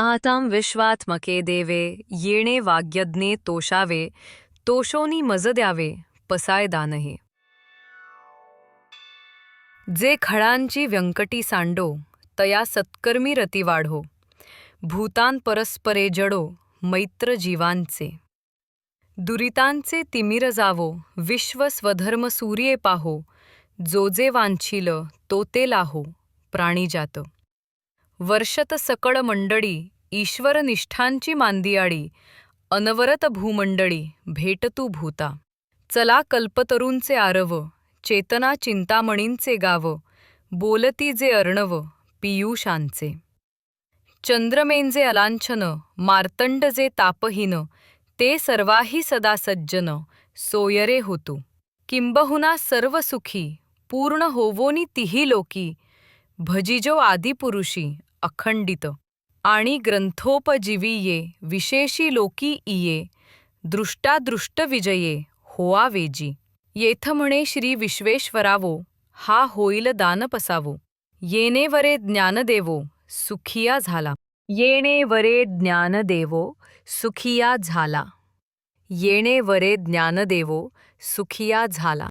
आतां विश्वात्मके देवे येणे वाग्यज्ञे तोषावे तोषोनी मज द्यावे पसाय दानहे. जे खळांची व्यंकटी सांडो तया सत्कर्मी रती वाढो. भूतान परस्परे जडो मैत्र जीवांचे. दुरितांचे तिमिर जावो विश्व स्वधर्म सूर्ये पाहो. जो जे वांछील तो ते लाहो प्राणीजात वर्षत सकळ मंडळी ईश्वरनिष्ठांची मांदियाळी अनवरत भूमंडळी भेटतू भूता. चला कल्पतरूंचे आरव चेतना चिंतामणींचे गाव बोलती जे अर्णव पियुषांचे. चंद्रमेंजे अलांछन मार्तंड जे तापहीन ते सर्वाही सदा सज्जन सोयरे होतू. किंबहुना सर्व सुखी पूर्ण होवोनी तिही लोकी भजिजो आदिपुरुषी अखंडित. आणि ग्रंथोपजीवीये विशेषी लोकी इये दृष्टादृष्ट विजये होआ वेजी येथ म्हणे श्री विश्वेश्वरावो हा होईल दान पसावो. येणे वरे ज्ञान देवो सुखिया झाला. येणे वरे ज्ञान देवो सुखिया झाला. येणे वरे ज्ञान देवो सुखिया झाला.